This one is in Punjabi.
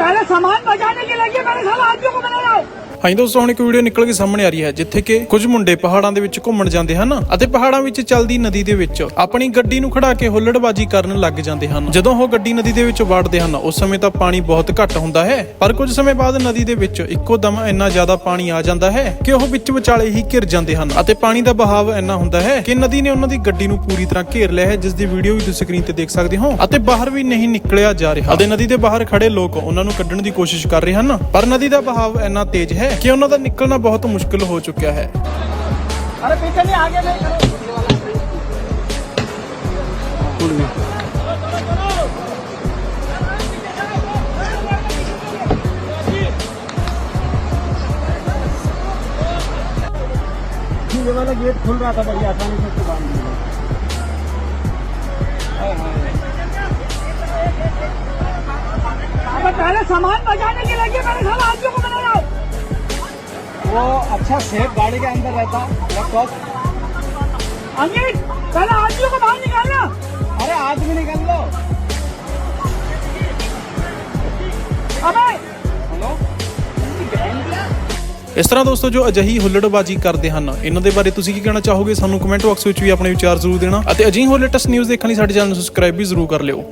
पहले सामान बचाने के लगे मैंने साला आदमियों को बना रहा ਹਾਂਜੀ ਦੋਸਤੋ, ਹੁਣ ਇੱਕ ਵੀਡੀਓ ਨਿਕਲ ਕੇ ਸਾਹਮਣੇ ਆ ਰਹੀ ਹੈ, ਜਿੱਥੇ ਕਿ ਕੁਝ ਮੁੰਡੇ ਪਹਾੜਾਂ ਦੇ ਵਿੱਚ ਘੁੰਮਣ ਜਾਂਦੇ ਹਨ ਅਤੇ ਪਹਾੜਾਂ ਵਿੱਚ ਚੱਲਦੀ ਨਦੀ ਦੇ ਵਿੱਚ ਆਪਣੀ ਗੱਡੀ ਨੂੰ ਖੜਾ ਕੇ ਹੁੱਲੜਬਾਜੀ ਕਰਨ ਲੱਗ ਜਾਂਦੇ ਹਨ। ਜਦੋਂ ਉਹ ਗੱਡੀ ਨਦੀ ਦੇ ਵਿੱਚ ਵੜਦੇ ਹਨ, ਉਸ ਸਮੇਂ ਤਾਂ ਪਾਣੀ ਬਹੁਤ ਘੱਟ ਹੁੰਦਾ ਹੈ, ਪਰ ਕੁਝ ਸਮੇਂ ਬਾਅਦ ਨਦੀ ਦੇ ਵਿੱਚ ਇੱਕੋ ਦਮ ਇੰਨਾ ਜ਼ਿਆਦਾ ਪਾਣੀ ਆ ਜਾਂਦਾ ਹੈ ਕਿ ਉਹ ਵਿੱਚ ਵਿਚਾਲੇ ਹੀ ਘਿਰ ਜਾਂਦੇ ਹਨ ਅਤੇ ਪਾਣੀ ਦਾ ਬਹਾਵ ਇੰਨਾ ਹੁੰਦਾ ਹੈ ਕਿ ਨਦੀ ਨੇ ਉਹਨਾਂ ਦੀ ਗੱਡੀ ਨੂੰ ਪੂਰੀ ਤਰ੍ਹਾਂ ਘੇਰ ਲਿਆ ਹੈ, ਜਿਸ ਦੀ ਵੀਡੀਓ ਵੀ ਤੁਸੀਂ ਸਕਰੀਨ ਤੇ ਦੇਖ ਸਕਦੇ ਹੋ ਅਤੇ ਬਾਹਰ ਵੀ ਨਹੀਂ ਨਿਕਲਿਆ ਜਾ ਰਿਹਾ। ਅਤੇ ਨਦੀ ਦੇ ਬਾਹਰ ਖੜੇ ਲੋਕ ਉਹਨਾਂ ਨੂੰ ਕੱਢਣ ਦੀ ਕੋਸ਼ਿਸ਼ ਕਰ ਰਹੇ ਹਨ, ਪਰ ਨਦੀ ਦਾ ਬਹਾਵ ਇੰਨਾ ਤੇਜ਼ ਹੈ ਕਿ ਉਹਨਾਂ ਦਾ ਨਿਕਲਣਾ ਬਹੁਤ ਮੁਸ਼ਕਲ ਹੋ ਚੁੱਕਿਆ ਹੈ अरे पीछे नहीं आगे नहीं करो ये वाला गेट खुल रहा था बड़ी आसानी से उसको बांध दिया अबे पहले सामान बचाने के लगे मैंने साला आदमियों को बना रहा वो अच्छा सेफ गाड़ी के अंदर रहता लैपटॉप अंकित पहले आदमियों को बाहर निकालना अरे आज भी निकल लो अबे हेलो ਇਸ ਤਰ੍ਹਾਂ ਦੋਸਤੋ ਜੋ ਅਜਿਹੀ ਹੁੱਲੜਬਾਜੀ ਕਰਦੇ ਹਨ ਇਹਨਾਂ ਦੇ ਬਾਰੇ ਤੁਸੀਂ ਕੀ ਕਹਿਣਾ ਚਾਹੋਗੇ ਸਾਨੂੰ ਕਮੈਂਟ ਬਾਕਸ ਵਿੱਚ ਵੀ ਆਪਣੇ ਵਿਚਾਰ ਜ਼ਰੂਰ ਦੇਣਾ ਅਤੇ ਅਜਿਹੀ ਹੋਰ ਲੇਟੈਸਟ ਨਿਊਜ਼ ਦੇਖਣ ਲਈ ਸਾਡੇ ਚੈਨਲ ਨੂੰ ਸਬਸਕ੍ਰਾਈਬ ਵੀ ਜ਼ਰੂਰ ਕਰ ਲਿਓ